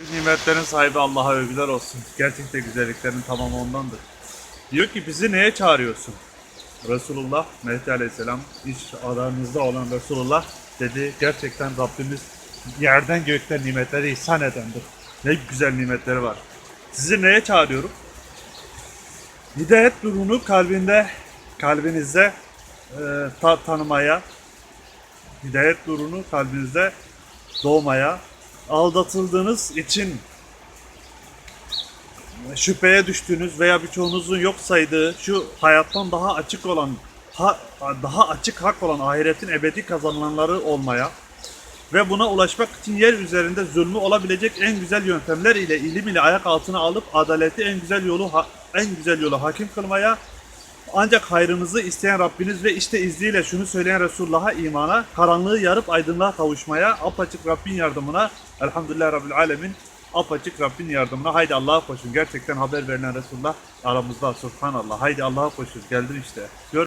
Nimetlerin sahibi Allah'a övgüler olsun. Gerçekten güzelliklerin tamamı ondandır. Diyor ki bizi neye çağırıyorsun? Resulullah, Mehdi Aleyhisselam, iş aranızda olan Resulullah dedi. Gerçekten Rabbimiz yerden gökten nimetleri ihsan edendir. Ne güzel nimetleri var. Sizi neye çağırıyorum? Hidayet nurunu kalbinde, kalbinizde e, ta- tanımaya, hidayet nurunu kalbinizde doğmaya, aldatıldığınız için şüpheye düştüğünüz veya birçoğunuzun yok saydığı şu hayattan daha açık olan, ha- daha açık hak olan ahiretin ebedi kazanılanları olmaya ve buna ulaşmak için yer üzerinde zulmü olabilecek en güzel yöntemler ile ilim ile ayak altına alıp adaleti en güzel yolu en güzel yolu hakim kılmaya ancak hayrınızı isteyen Rabbiniz ve işte izniyle şunu söyleyen Resulullah'a imana, karanlığı yarıp aydınlığa kavuşmaya, apaçık Rabbin yardımına, elhamdülillah Rabbil Alemin, apaçık Rabbin yardımına. Haydi Allah'a koşun. Gerçekten haber verilen Resulullah aramızda. Subhanallah. Haydi Allah'a koşun. Geldin işte. Gör